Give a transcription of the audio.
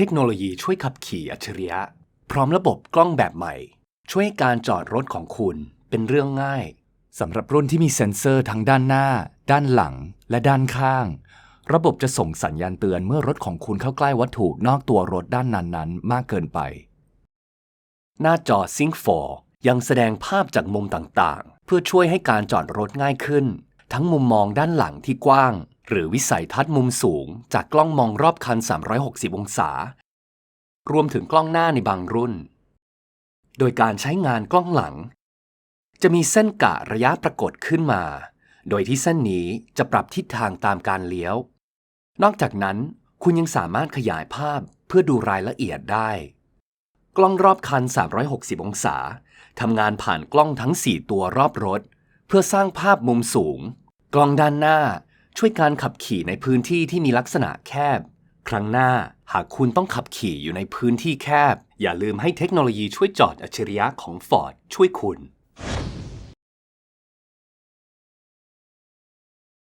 เทคโนโลยีช่วยขับขี่อัจฉริยะ พร้อมระบบกล้องแบบใหม่ ช่วยให้การจอดรถของคุณเป็นเรื่องง่ายสำหรับรุ่นที่มีเซ็นเซอร์ทั้งด้านหน้า ด้านหลัง และด้านข้าง ระบบจะส่งสัญญาณเตือนเมื่อรถของคุณเข้าใกล้วัตถุนอกตัวรถด้านนั้นๆ มากเกินไป หน้าจอ Sync 4ยังแสดงภาพจากมุมต่างๆ เพื่อช่วยให้การจอดรถง่ายขึ้น ทั้งมุมมองด้านหลังที่กว้าง หรือวิสัยทัศน์มุมสูงจากกล้องมองรอบคัน 360 องศา รวมถึงกล้องหน้าในบางรุ่น โดยการใช้งานกล้องหลัง จะมีเส้นกะระยะปรากฏขึ้นมา โดยที่เส้นนี้จะปรับทิศทางตามการเลี้ยว นอกจากนั้นคุณยังสามารถขยายภาพเพื่อดูรายละเอียดได้ กล้องรอบคัน 360 องศาทำงานผ่านกล้องทั้ง 4 ตัวรอบรถ เพื่อสร้างภาพมุมสูง กล้องด้านหน้า ช่วยการขับขี่ในพื้นที่ที่มีลักษณะแคบ ครั้งหน้าหากคุณต้องขับขี่อยู่ในพื้นที่แคบ อย่าลืมให้เทคโนโลยีช่วยจอดอัจฉริยะของ Ford ช่วยคุณ